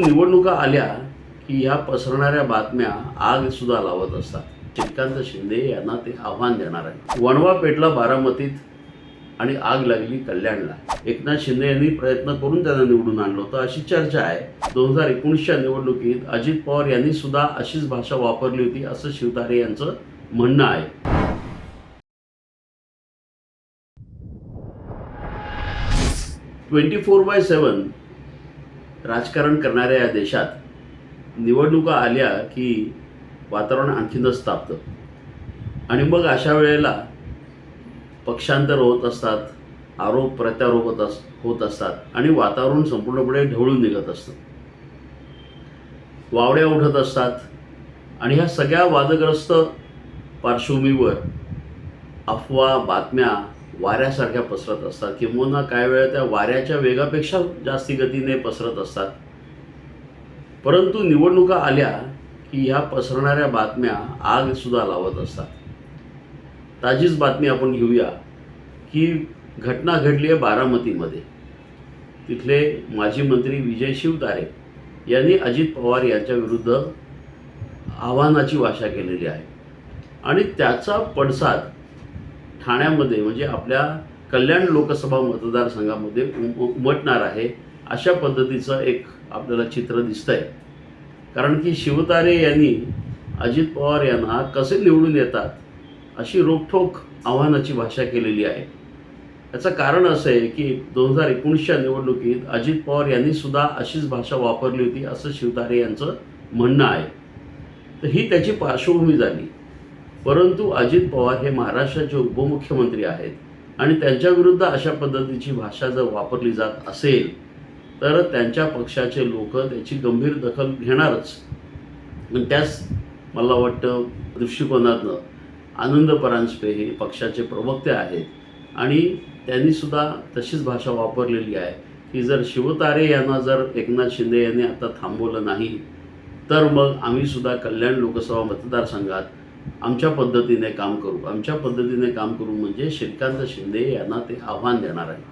निवडणुका आल्या की या पसरणाऱ्या बातम्या आग सुद्धा लावत असतात. श्रीकांत शिंदे यांना ते आव्हान देणार आहे वणवा पेटला बारामतीत आणि आग लागली कल्याणला. एकनाथ शिंदे यांनी प्रयत्न करून त्यांना निवडून आणलं होतं. अशी चर्चा आहे. दोन हजार एकोणीसच्या निवडणुकीत अजित पवार यांनी सुद्धा अशीच भाषा वापरली होती असं शिवतारे यांचं म्हणणं आहे. ट्वेंटी फोर बाय सेवन राजकारण करणाऱ्या या देशात निवडणुका आल्या की वातावरण आणखीनच तापतं. आणि मग अशा वेळेला पक्षांतर होत असतात आरोप प्रत्यारोप होत अस होत असतात आणि वातावरण संपूर्णपणे ढवळून निघत असतं. वावड्या उठत असतात आणि ह्या सगळ्या वादग्रस्त पार्श्वभूमीवर अफवा बातम्या वाऱ्यासारख्या पसरत असतात. किंबहुना काय वेळा त्या वाऱ्याच्या वेगापेक्षा जास्ती गतीने पसरत असतात. परंतु निवडणुका आल्या की ह्या पसरणाऱ्या बातम्या आगसुद्धा लावत असतात. ताजीच बातमी आपण घेऊया की घटना घडली आहे बारामतीमध्ये. तिथले माजी मंत्री विजय शिवतारे यांनी अजित पवार यांच्या विरुद्ध आव्हानाची भाषा केलेली आहे. आणि त्याचा पडसाद ठाण्यामध्ये म्हणजे आपल्या कल्याण लोकसभा मतदारसंघामध्ये उम- उमटणार आहे अशा पद्धतीचं एक आपल्याला चित्र दिसतंय. कारण की शिवतारे यांनी अजित पवार यांना कसे निवडून येतात अशी रोखठोक आव्हानाची भाषा केलेली आहे. याचं कारण असं आहे की दोन हजार एकोणीसच्या निवडणुकीत अजित पवार यांनी सुद्धा अशीच भाषा वापरली होती असं शिवतारे यांचं म्हणणं आहे. तर ही त्याची पार्श्वभूमी झाली. परंतु अजित पवार हे महाराष्ट्राचे उपमुख्यमंत्री आहेत आणि त्यांच्याविरुद्ध अशा पद्धतीची भाषा जर वापरली जात असेल तर त्यांच्या पक्षाचे लोक त्याची गंभीर दखल घेणारच. त्यास त्याच मला वाटतं दृष्टिकोनातनं आनंद परांजपे हे पक्षाचे प्रवक्ते आहेत. आणि त्यांनीसुद्धा तशीच भाषा वापरलेली आहे की जर शिवतारे यांना जर एकनाथ शिंदे यांनी आता थांबवलं नाही तर मग आम्हीसुद्धा कल्याण लोकसभा मतदारसंघात आमच्या पद्धतीने काम करू. आमच्या पद्धतीने काम करू म्हणजे श्रीकांत शिंदे यांना ते आव्हान देणार आहे.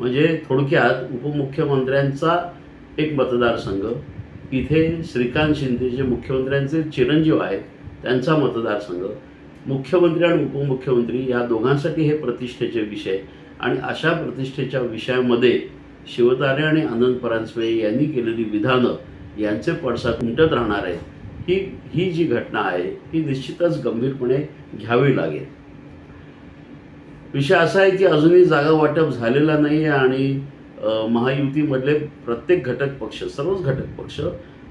म्हणजे थोडक्यात उपमुख्यमंत्र्यांचा एक मतदारसंघ इथे श्रीकांत शिंदे जे मुख्यमंत्र्यांचे चिरंजीव आहेत त्यांचा मतदारसंघ मुख्यमंत्री आणि उपमुख्यमंत्री या दोघांसाठी हे प्रतिष्ठेचे विषय आणि अशा प्रतिष्ठेच्या विषयामध्ये शिवतारे आणि आनंद परांजपे यांनी केलेली विधानं यांचे पडसाद उमटत राहणार आहेत. ही ही जी घटना आहे ही निश्चितच गंभीरपणे घ्यावी लागेल. विषय असा आहे की अजूनही जागा वाटप झालेला नाही आहे आणि महायुतीमधले प्रत्येक घटक पक्ष सर्वच घटक पक्ष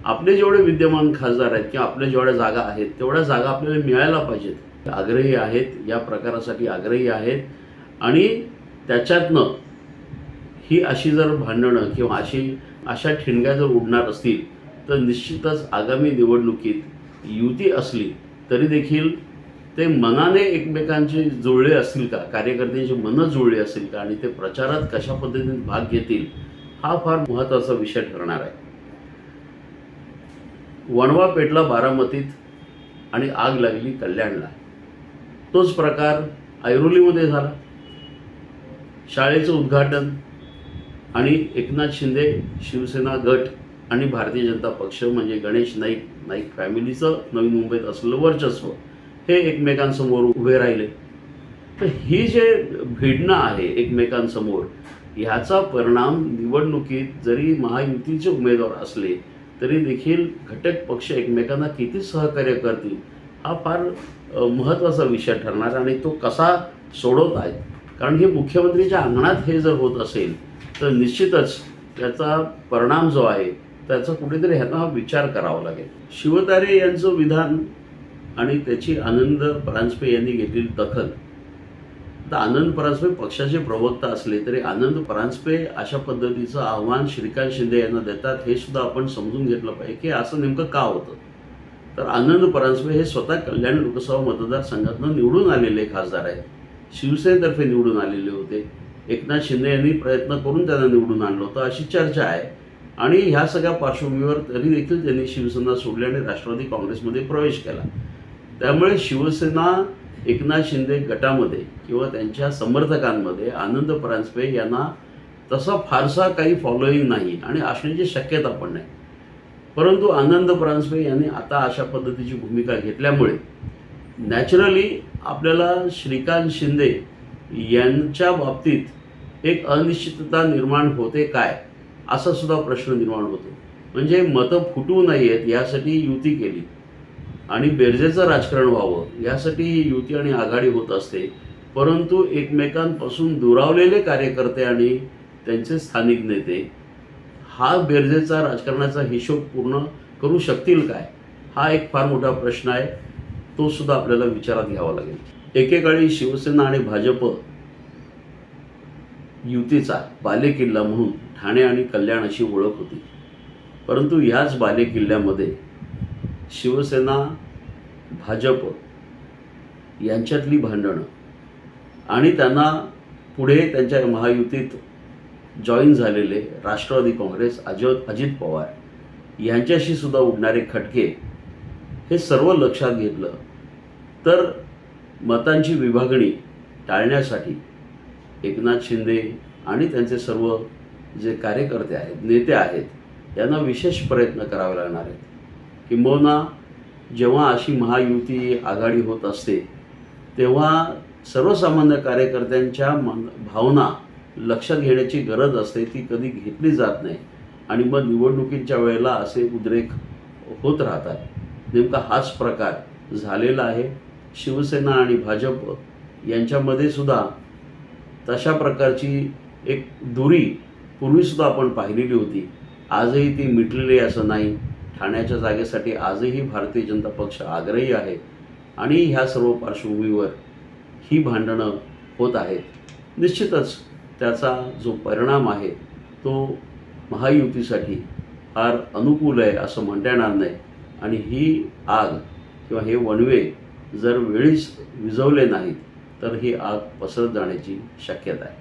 आपले जेवढे विद्यमान खासदार आहेत किंवा आपल्या जेवढ्या जागा आहेत तेवढ्या जागा आपल्याला मिळायला पाहिजेत. आग्रही आहेत या प्रकारासाठी आग्रही आहेत आणि त्याच्यातनं ही अशी जर भांडणं किंवा अशी अशा ठिणग्या जर उडणार असतील तर निश्चितच आगामी निवडणुकीत युती असली तरी देखील ते मनाने एकमेकांचे जुळले असतील का कार्यकर्त्यांची मनं जुळली असतील का आणि ते प्रचारात कशा पद्धतीने भाग घेतील हा फार महत्त्वाचा विषय ठरणार आहे. वणवा पेटला बारामतीत आणि आग लागली कल्याणला. तोच प्रकार ऐरोलीमध्ये झाला. शाळेचं उद्घाटन आणि एकनाथ शिंदे शिवसेना गट आणि भारतीय जनता पक्ष म्हणजे गणेश नाईक नाईक फॅमिलीचं नवी मुंबईत असलेलं वर्चस्व हे एकमेकांसमोर उभे राहिले. तर ही जे भिडणं आहे एकमेकांसमोर ह्याचा परिणाम निवडणुकीत जरी महायुतीचे उमेदवार असले तरी देखील घटक पक्ष एकमेकांना किती सहकार्य करतील हा फार महत्त्वाचा विषय ठरणार आणि तो कसा सोडवत आहेत. कारण हे मुख्यमंत्रीच्या अंगणात हे जर होत असेल तर निश्चितच त्याचा परिणाम जो आहे त्याचा कुठेतरी ह्यांना विचार करावा लागेल. शिवतारे यांचं विधान आणि त्याची आनंद परांजपे यांनी घेतलेली दखल. तर आनंद परांजपे पक्षाचे प्रवक्ता असले तरी आनंद परांजपे अशा पद्धतीचं आव्हान श्रीकांत शिंदे यांना देतात हे सुद्धा आपण समजून घेतलं पाहिजे की असं नेमकं का होतं? तर आनंद परांजपे हे स्वतः कल्याण लोकसभा मतदारसंघातून निवडून आलेले खासदार आहेत. शिवसेनेतर्फे निवडून आलेले होते. एकनाथ शिंदे यांनी प्रयत्न करून त्यांना निवडून आणलं होतं अशी चर्चा आहे. आणि ह्या सगळ्या पार्श्वभूमीवर तरी देखील त्यांनी शिवसेना सोडली आणि राष्ट्रवादी काँग्रेसमध्ये प्रवेश केला. त्यामुळे शिवसेना एकनाथ शिंदे गटामध्ये किंवा त्यांच्या समर्थकांमध्ये आनंद परांजपे यांना तसा फारसा काही फॉलोईंग नाही आणि असण्याची शक्यता पण नाही. परंतु आनंद परांजपे यांनी आता अशा पद्धतीची भूमिका घेतल्यामुळे नॅचरली आपल्याला श्रीकांत शिंदे यांच्या बाबतीत एक अनिश्चितता निर्माण होते काय? असा सुद्धा प्रश्न निर्माण होतो. म्हणजे मतं फुटू नयेत यासाठी युती केली. आणि बेरजेचं राजकारण व्हावं यासाठी युती आणि आघाडी होत असते. परंतु एकमेकांपासून दुरावलेले कार्यकर्ते आणि त्यांचे स्थानिक नेते हा बेरजेचा राजकारणाचा हिशोब पूर्ण करू शकतील काय? हा एक फार मोठा प्रश्न आहे. तो सुद्धा आपल्याला विचारात घ्यावा लागेल. एकेकाळी शिवसेना आणि भाजप युतीचा बालेकिल्ला म्हणून ठाणे आणि कल्याण अशी ओळख होती. परंतु ह्याच बालेकिल्ल्यामध्ये शिवसेना भाजप यांच्यातली भांडणं आणि त्यांना पुढे त्यांच्या महायुतीत जॉईन झालेले राष्ट्रवादी काँग्रेस अजित अजित पवार यांच्याशी सुद्धा उडणारे खटके हे सर्व लक्षात घेतलं तर मतांची विभागणी टाळण्यासाठी एकनाथ शिंदे आणि त्यांचे सर्व जे कार्यकर्ते आहेत नेते आहेत यांना विशेष प्रयत्न करावे लागणार आहेत. किंबहुना जेव्हा अशी महायुती आघाडी होत असते तेव्हा सर्वसामान्य कार्यकर्त्यांच्या मन भावना लक्षात घेण्याची गरज असते ती कधी घेतली जात नाही. आणि मग निवडणुकींच्या वेळेला असे उद्रेक होत राहतात. नेमका हाच प्रकार झालेला आहे. शिवसेना आणि भाजप यांच्यामध्ये सुद्धा तशा प्रकारची एक दुरी पूर्वीसुद्धा आपण पाहिलेली होती. आजही ती मिटलेली असं नाही. ठाण्याच्या जागेसाठी आजही भारतीय जनता पक्ष आग्रही आहे. आणि ह्या सर्व पार्श्वभूमीवर ही भांडणं होत आहेत. निश्चितच त्याचा जो परिणाम आहे तो महायुतीसाठी फार अनुकूल आहे असं म्हणता येणार नाही. आणि ही आग किंवा हे वणवे जर वेळीच विझवले नाहीत तर ही आग पसरत जाण्याची शक्यता आहे.